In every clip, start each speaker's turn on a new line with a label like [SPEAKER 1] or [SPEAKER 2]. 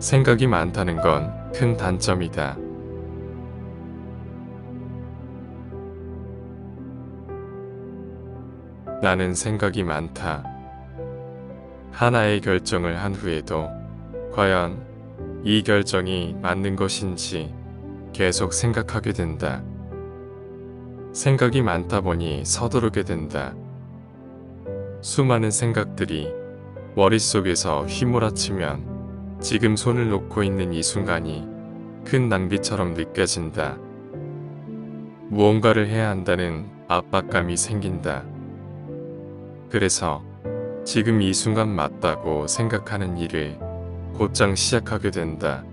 [SPEAKER 1] 생각이 많다는 건 큰 단점이다. 나는 생각이 많다. 하나의 결정을 한 후에도 과연 이 결정이 맞는 것인지 계속 생각하게 된다. 생각이 많다 보니 서두르게 된다. 수많은 생각들이 머릿속에서 휘몰아치면 지금 손을 놓고 있는 이 순간이 큰 낭비처럼 느껴진다. 무언가를 해야 한다는 압박감이 생긴다. 그래서 지금 이 순간 맞다고 생각하는 일을 곧장 시작하게 된다.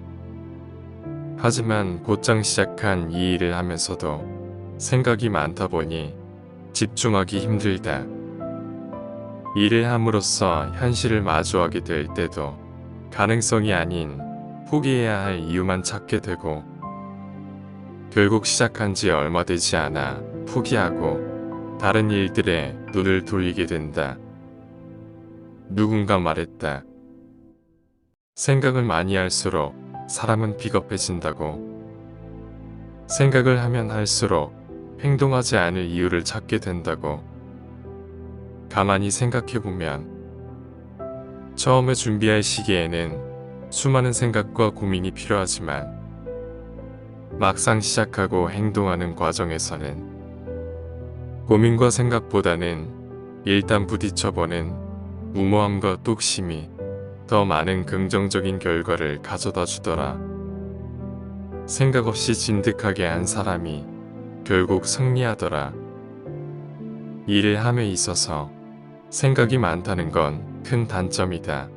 [SPEAKER 1] 하지만 곧장 시작한 이 일을 하면서도 생각이 많다 보니 집중하기 힘들다. 일을 함으로써 현실을 마주하게 될 때도 가능성이 아닌 포기해야 할 이유만 찾게 되고 결국 시작한 지 얼마 되지 않아 포기하고 다른 일들에 눈을 돌리게 된다. 누군가 말했다. 생각을 많이 할수록 사람은 비겁해진다고. 생각을 하면 할수록 행동하지 않을 이유를 찾게 된다고. 가만히 생각해보면 처음에 준비할 시기에는 수많은 생각과 고민이 필요하지만 막상 시작하고 행동하는 과정에서는 고민과 생각보다는 일단 부딪혀보는 무모함과 뚝심이 더 많은 긍정적인 결과를 가져다 주더라. 생각 없이 진득하게 한 사람이 결국 승리하더라. 일을 함에 있어서 생각이 많다는 건 큰 단점이다.